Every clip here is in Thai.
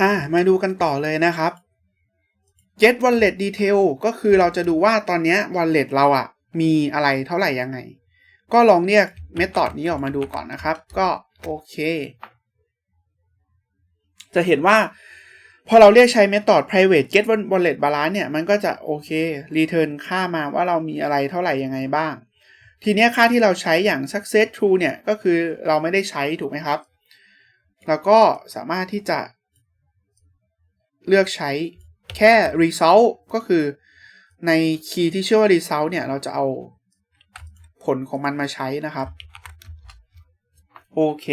อ่ามาดูกันต่อเลยนะครับ get wallet detail ก็คือเราจะดูว่าตอนนี้ wallet เราอะมีอะไรเท่าไหร่ยังไง ก็ลองเรียก method นี้ออกมาดูก่อนนะครับ ก็โอเค จะเห็นว่า พอเราเรียกใช้ method private get wallet balance เนี่ย มันก็จะโอเค return ค่ามาว่าเรามีอะไรเท่าไหร่ยังไงบ้าง ทีนี้ค่าที่เราใช้อย่าง success true เนี่ย ก็คือเราไม่ได้ใช้ถูกไหมครับ แล้วก็สามารถที่จะ เลือกใช้แค่ result ก็คือใน key ที่ชื่อว่า result เนี่ย เราจะเอาผลของมันมาใช้นะครับ โอเค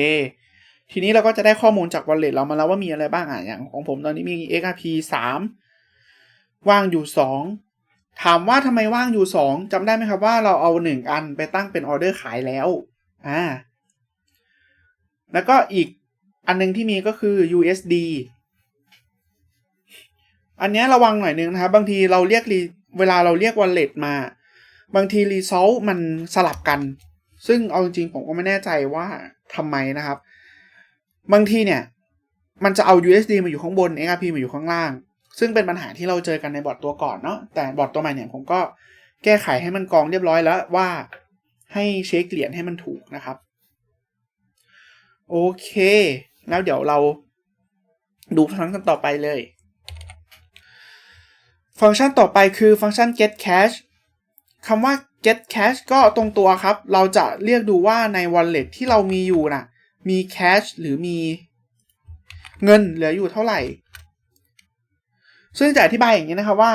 ทีนี้เราก็จะได้ข้อมูลจาก wallet เรามาแล้วว่ามีอะไรบ้างอะอย่างของผมตอนนี้มี XRP 3 ว่างอยู่ 2 ถามว่าทำไมว่างอยู่ 2จำได้ไหมครับว่าเราเอา 1 อันไปตั้งเป็นออเดอร์ขายแล้วอ่าแล้วก็อีกอันนึงที่มีก็คือ USD อันนี้ระวังหน่อยนึงนะครับ บางทีเราเรียกเวลาเราเรียก wallet มา บางที result มันสลับกัน ซึ่งเอาจริงๆ ผมก็ไม่แน่ใจว่าทำไมนะครับ บางทีเนี่ย มันจะเอา USD มาอยู่ข้างบน XRP มาอยู่ข้างล่าง ซึ่งเป็นปัญหาที่เราเจอกันในบอร์ดตัวก่อนเนาะแต่บอร์ดตัวใหม่เนี่ยผมก็แก้ไขให้มันกองเรียบร้อยแล้วว่าให้เช็คเหรียญให้มันถูกนะครับ โอเค แล้วเดี๋ยวเราดูฟังกันต่อไปเลย ฟังก์ชันต่อไปคือฟังก์ชัน get cash คำว่า get cash ก็ตรงตัวครับ เราจะเรียกดูว่าใน wallet ที่เรามีอยู่นะ่ะ มี cash หรือมีเงินเหลืออยู่เท่าไหร่ ซึ่งจะอธิบายอย่างนี้นะครับว่า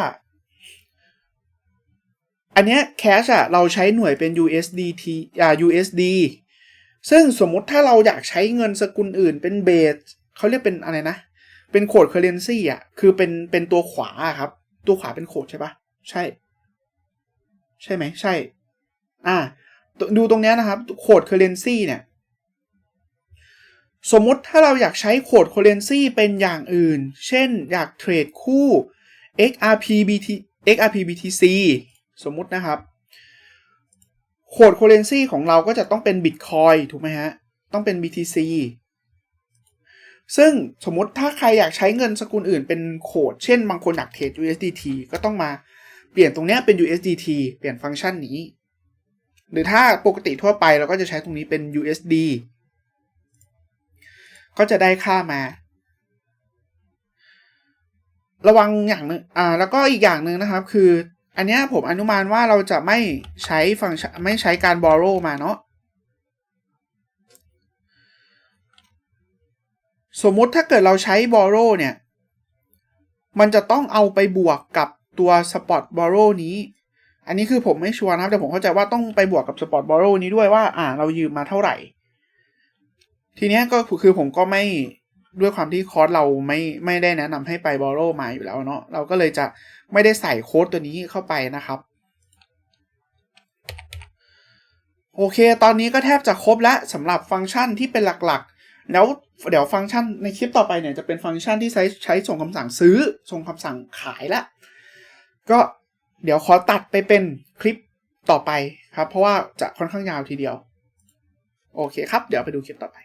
อันเนี้ย cash อะเราใช้หน่วยเป็น USDT อ่า USD ซึ่งสมมุติถ้าเราอยากใช้เงินสกุลอื่นเป็นเบสเขาเรียกเป็นอะไรนะ เป็นโคดเคอร์เรนซีอะ คือเป็นเป็นตัวขวาครับ ตัวขวาเป็นโคดใช่ปะใช่ ใช่ไหมใช่ อ่า ดูตรงนี้นะครับโคดเคอร์เรนซีเนี่ย สมมติถ้าเราอยากใช้โคดเคอร์เรนซีเป็นอย่างอื่น เช่น อยากเทรดคู่ XRP BT XRP BTC สมมุตินะครับโคดเคอร์เรนซีของเราก็จะต้องเป็น Bitcoin ถูกไหมฮะ ต้องเป็น BTC ซึ่งสมมติถ้าใครอยากใช้เงินสกุลอื่นเป็นโคดเช่นบางคนอยากเทรด USDT ก็ต้องมาเปลี่ยนตรงนี้เป็น USDT เปลี่ยนฟังก์ชันนี้ หรือถ้าปกติทั่วไปเราก็จะใช้ตรงนี้เป็น USD ก็จะได้ค่ามา ระวังอย่างนึงอ่า แล้วก็อีกอย่างหนึ่งนะครับ คือ อันนี้ผมอนุมานว่าเราจะไม่ใช้ฟังก์ชันไม่ใช้การ borrow มาเนาะ สมมติถ้าเกิดเราใช้ borrow เนี่ย มันจะต้องเอาไปบวกกับตัว spot borrow นี้ อันนี้คือผมไม่ชัวร์นะครับ แต่ผมเข้าใจว่าต้องไปบวกกับ spot borrow นี้ด้วยว่า อ่า เรายืมมาเท่าไหร่ ทีเนี้ยก็คือผมก็ไม่ด้วยความที่คอร์สเราไม่ไม่ได้แนะนำให้ไป borrow มาอยู่แล้วเนาะ เราก็เลยจะไม่ได้ใส่โค้ดตัวนี้เข้าไปนะครับโอเค ตอนนี้ก็แทบจะครบแล้วสำหรับฟังก์ชันที่เป็นหลักๆ แล้วเดี๋ยวฟังก์ชันในคลิปต่อไปเนี่ยจะเป็นฟังก์ชันที่ใช้ใช้ส่งคำสั่งซื้อ ส่งคำสั่งขายละ ก็เดี๋ยวขอตัดไปเป็นคลิปต่อไปครับ เพราะว่าจะค่อนข้างยาวทีเดียว โอเคครับ เดี๋ยวไปดูคลิปต่อไป